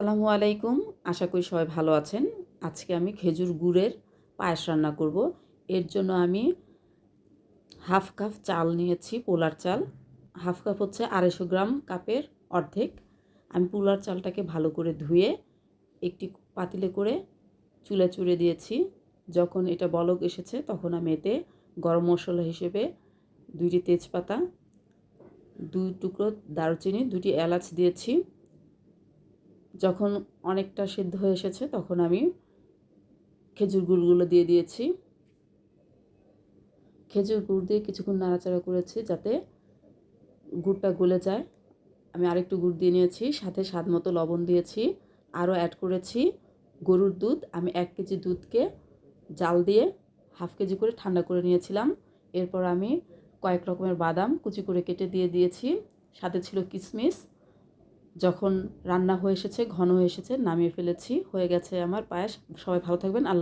আসসালামু আলাইকুম। আশা করি সবাই ভালো আছেন। আজকে আমি খেজুর গুড়ের পায়েস রান্না করব। এর জন্য আমি হাফ কাপ চাল নিয়েছি, পোলার চাল। হাফ কাপ হচ্ছে আড়াইশো গ্রাম কাপের অর্ধেক। আমি পোলার চালটাকে ভালো করে ধুয়ে একটি পাতিলে করে চুলে চুড়ে দিয়েছি। যখন এটা বলক এসেছে, তখন আমি এতে গরম মশলা হিসেবে দুইটি তেজপাতা, দুই টুকরো দারুচিনি দুটি এলাচ দিয়েছি। যখন অনেকটা সিদ্ধ হয়ে এসেছে, তখন আমি খেজুর গুড়গুলো দিয়ে দিয়েছি। খেজুর গুড় দিয়ে কিছুক্ষণ নাড়াচাড়া করেছি যাতে গুড়টা গলে যায়। আমি আরেকটু গুড় দিয়ে নিয়েছি, সাথে স্বাদ মতো লবণ দিয়েছি, আরও অ্যাড করেছি গরুর দুধ। আমি এক কেজি দুধকে জাল দিয়ে হাফ কেজি করে ঠান্ডা করে নিয়েছিলাম। এরপর আমি কয়েক রকমের বাদাম কুচি করে কেটে দিয়ে দিয়েছি। সাথে ছিল কিশমিশ যখন রান্না হয়ে এসেছে, ঘন হয়ে এসেছে, নামিয়ে ফেলেছি, হয়ে গেছে আমার পায়েস। সবাই ভালো থাকবেন, আল্লাহ